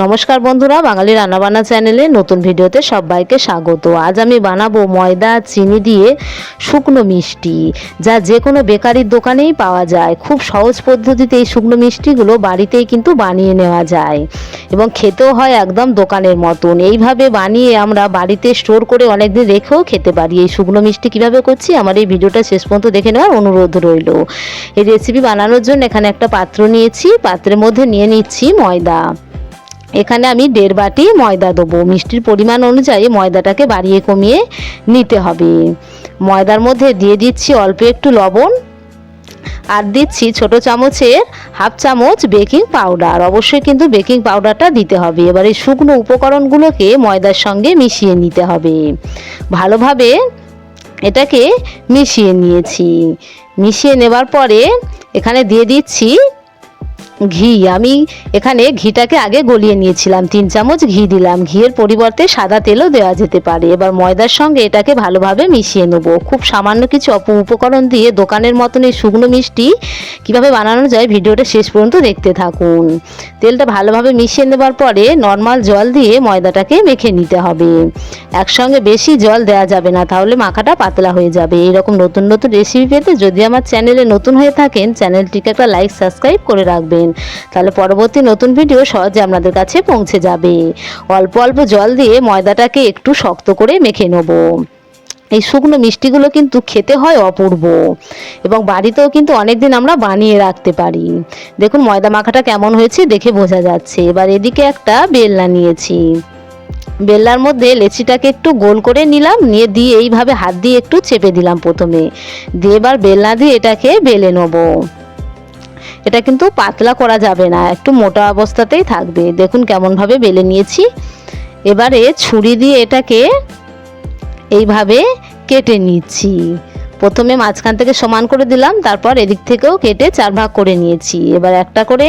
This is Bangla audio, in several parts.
নমস্কার বন্ধুরা, বাঙালি রান্নাবান্না চ্যানেলে নতুন ভিডিওতে সবাইকে স্বাগত। আজ আমি বানাবো ময়দা, চিনি দিয়ে শুকনো মিষ্টি, যা যে কোনো বেকারির দোকানেই পাওয়া যায়। খুব সহজ পদ্ধতিতে এই শুকনো মিষ্টিগুলো বাড়িতেই কিন্তু বানিয়ে নেওয়া যায় এবং খেতেও হয় একদম দোকানের মতন। এইভাবে বানিয়ে আমরা বাড়িতে স্টোর করে অনেকদিন রেখেও খেতে পারি। এই শুকনো মিষ্টি কীভাবে করছি, আমার এই ভিডিওটা শেষ পর্যন্ত দেখে নেওয়ার অনুরোধ রইল। এই রেসিপি বানানোর জন্য এখানে একটা পাত্র নিয়েছি। পাত্রের মধ্যে নিয়ে নিচ্ছি ময়দা। এখানে আমি দেড় বাটি ময়দা দেবো। মিষ্টির পরিমাণ অনুযায়ী ময়দাটাকে বাড়িয়ে কমিয়ে নিতে হবে। ময়দার মধ্যে দিয়ে দিচ্ছি অল্প একটু লবণ আর দিচ্ছি ছোট চামচের হাফ চামচ বেকিং পাউডার। অবশ্যই কিন্তু বেকিং পাউডারটা দিতে হবে। এবার এই শুকনো উপকরণগুলোকে ময়দার সঙ্গে মিশিয়ে নিতে হবে। ভালোভাবে এটাকে মিশিয়ে নিয়েছি। মিশিয়ে নেবার পরে এখানে দিয়ে দিচ্ছি ঘি। আমি এখানে ঘিটাকে আগে গলিয়ে নিয়েছিলাম। তিন চামচ ঘি দিলাম। ঘিয়ের পরিবর্তে সাদা তেলও দেওয়া যেতে পারে। এবার ময়দার সঙ্গে এটাকে ভালোভাবে মিশিয়ে নেব। খুব সামান্য কিছু অপ উপকরণ দিয়ে দোকানের মতন এই শুকনো মিষ্টি কীভাবে বানানো যায় ভিডিওটা শেষ পর্যন্ত দেখতে থাকুন। তেলটা ভালোভাবে মিশিয়ে নেবার পরে নর্মাল জল দিয়ে ময়দাটাকে মেখে নিতে হবে। একসঙ্গে বেশি জল দেওয়া যাবে না, তাহলে মাখাটা পাতলা হয়ে যাবে। এইরকম নতুন নতুন রেসিপি পেতে যদি আমার চ্যানেলে নতুন হয়ে থাকেন, চ্যানেলটিকে একটা লাইক সাবস্ক্রাইব করে রাখবেন। তাহলে পরবর্তী নতুন ভিডিও সহজে আপনাদের কাছে পৌঁছে যাবে। অল্প অল্প জল দিয়ে ময়দাটাকে একটু শক্ত করে মেখে নেব। এই শুকনো মিষ্টিগুলো কিন্তু খেতে হয় অপূর্ব এবং বাড়িতেও কিন্তু অনেকদিন আমরা বানিয়ে রাখতে পারি। দেখুন ময়দা মাখাটা কেমন হয়েছে দেখে বোঝা যাচ্ছে। এবার এদিকে একটা বেলনা নিয়েছি। বেল্লার মধ্যে লেচিটাকে একটু গোল করে নিলাম, নিয়ে দিয়ে এইভাবে হাত দিয়ে একটু চেপে দিলাম প্রথমে। দিয়ে এবার বেলনা দিয়ে এটাকে বেলে নেব। এটা কিন্তু পাতলা করা যাবে না, একটু মোটা অবস্থাতেই থাকবে। দেখুন কেমনভাবে বেলে নিয়েছি। এবারে ছুরি দিয়ে এটাকে এইভাবে কেটে নিচ্ছি। প্রথমে মাঝখান থেকে সমান করে দিলাম, তারপর এদিক থেকেও কেটে চার ভাগ করে নিয়েছি। এবার একটা করে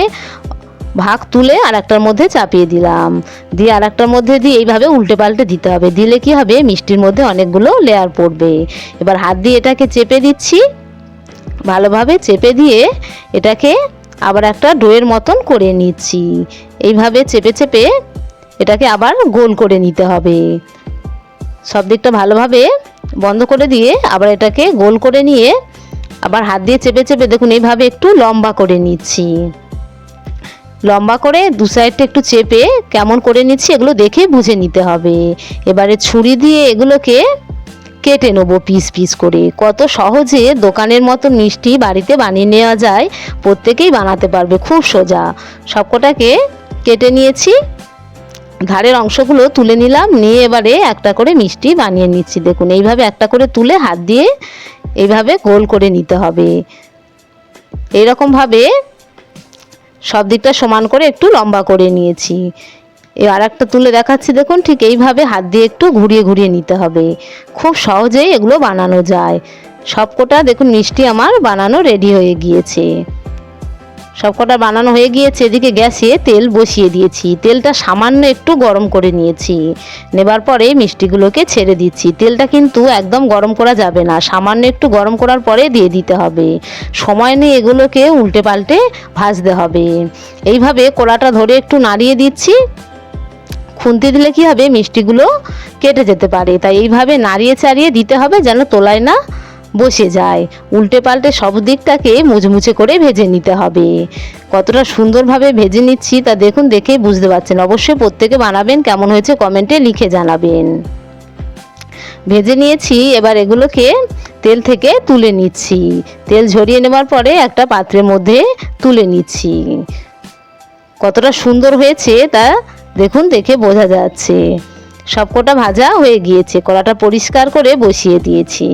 ভাগ তুলে আর একটার মধ্যে চাপিয়ে দিলাম। দিয়ে আর একটার মধ্যে দিয়ে এইভাবে উল্টে পাল্টে দিতে হবে। দিলে কি হবে? মিষ্টির মধ্যে অনেকগুলো লেয়ার পড়বে। এবার হাত দিয়ে এটাকে চেপে দিচ্ছি। ভালোভাবে চেপে দিয়ে এটাকে আবার একটা ডোয়ের মতন করে নিচ্ছি। এইভাবে চেপে চেপে এটাকে আবার গোল করে নিতে হবে। সব দিকটা ভালোভাবে বন্ধ করে দিয়ে আবার এটাকে গোল করে নিয়ে আবার হাত দিয়ে চেপে চেপে দেখুন, এইভাবে একটু লম্বা করে নিচ্ছি। লম্বা করে দু সাইডটা একটু চেপে কেমন করে নিচ্ছি এগুলো দেখে বুঝে নিতে হবে। এবারে ছুরি দিয়ে এগুলোকে কেটে নেব পিস পিস করে। কত সহজে দোকানের মতো মিষ্টি বাড়িতে বানিয়ে নেওয়া যায়, প্রত্যেকেই বানাতে পারবে, খুব সোজা। সবকটাকে কেটে নিয়েছি। ধারের অংশগুলো তুলে নিলাম, নিয়ে এবারে একটা করে মিষ্টি বানিয়ে নিচ্ছি। দেখুন, এইভাবে একটা করে তুলে হাত দিয়ে এইভাবে গোল করে নিতে হবে। এইরকমভাবে সব দিকটা সমান করে একটু লম্বা করে নিয়েছি। এ আর একটা তুলে দেখাচ্ছি, দেখুন, ঠিক এইভাবে হাত দিয়ে একটু ঘুরিয়ে ঘুরিয়ে নিতে হবে। খুব সহজেই এগুলো বানানো যায়। সবকটা, দেখুন, মিষ্টি আমার বানানো রেডি হয়ে গিয়েছে। সবকটা বানানো হয়ে গিয়েছে, এদিকে গ্যাসে তেল বসিয়ে দিয়েছি। তেলটা সামান্য একটু গরম করে নিয়েছি। নেবার পরে মিষ্টিগুলোকে ছেড়ে দিচ্ছি। তেলটা কিন্তু একদম গরম করা যাবে না। সামান্য একটু গরম করার পরে দিয়ে দিতে হবে। সময় নিয়ে এগুলোকে উল্টে পাল্টে ভাজতে হবে। এইভাবে কড়াটা ধরে একটু নাড়িয়ে দিচ্ছি। খুন্তি দিলে কি হবে? মিষ্টিগুলো কেটে যেতে পারে। তাই এইভাবে নাড়িয়ে চাড়িয়ে দিতে হবে যেন তোলায় না বসে যায়। উল্টে পাল্টে সব দিকটাকে মুচমুচে করে ভেজে নিতে হবে। কতটা সুন্দরভাবে ভেজে নিচ্ছি তা দেখুন, দেখেই বুঝতে পারছেন। অবশ্যই প্রত্যেকে বানাবেন, কেমন হয়েছে কমেন্টে লিখে জানাবেন। ভেজে নিয়েছি, এবার এগুলোকে তেল থেকে তুলে নিচ্ছি। তেল ঝরিয়ে নেবার পরে একটা পাত্রের মধ্যে তুলে নিচ্ছি। কতটা সুন্দর হয়েছে তা দেখুন, দেখে বোঝা যাচ্ছে। সবকটা ভাজা হয়ে গিয়েছে। কড়াটা পরিষ্কার করে বসিয়ে দিয়েছি।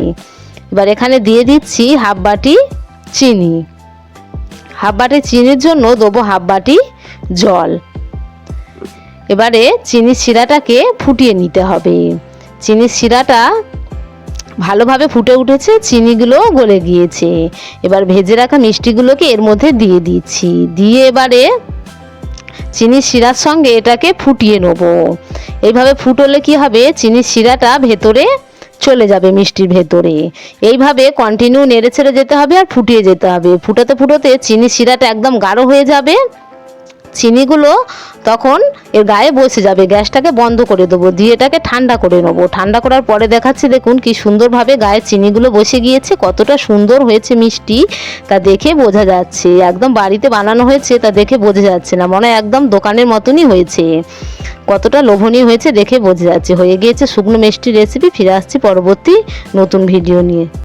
এবার এখানে দিয়ে দিচ্ছি হাফ বাটি চিনি। হাফ বাটি চিনির জন্য দেবো হাফ বাটি জল। এবারে চিনির শিরাটাকে ফুটিয়ে নিতে হবে। চিনির শিরাটা ভালোভাবে ফুটে উঠেছে, চিনিগুলো গলে গিয়েছে। এবার ভেজে রাখা মিষ্টিগুলোকে এর মধ্যে দিয়ে দিচ্ছি। দিয়ে এবারে চিনির শিরার সঙ্গে এটাকে ফুটিয়ে নেব। এইভাবে ফুটলে কি হবে? চিনির শিরাটা ভেতরে চলে যাবে, মিষ্টির ভেতরে। এইভাবে কন্টিনিউ নেড়ে ছেড়ে যেতে হবে আর ফুটিয়ে যেতে হবে। ফুটাতে ফুটোতে চিনি শিরাটা একদম গাঢ় হয়ে যাবে। চিনিগুলো তখন এর গায়ে বসে যাবে, গ্যাসটাকে বন্ধ করে দেবো, দিয়ে এটাকে ঠান্ডা করে নেব। ঠান্ডা করার পরে দেখাচ্ছি, দেখুন কি সুন্দরভাবে গায়ে চিনিগুলো বসে গিয়েছে, কতটা সুন্দর হয়েছে মিষ্টি, তা দেখে বোঝা যাচ্ছে। একদম বাড়িতে বানানো হয়েছে, তা দেখে বোঝা যাচ্ছে না, মনে একদম দোকানের মতনই হয়েছে। কতটা লোভনীয় হয়েছে দেখে বোঝা যাচ্ছে। হয়ে গিয়েছে শুকনো মিষ্টি রেসিপি ফিরে আসছি পরবর্তী নতুন ভিডিও নিয়ে।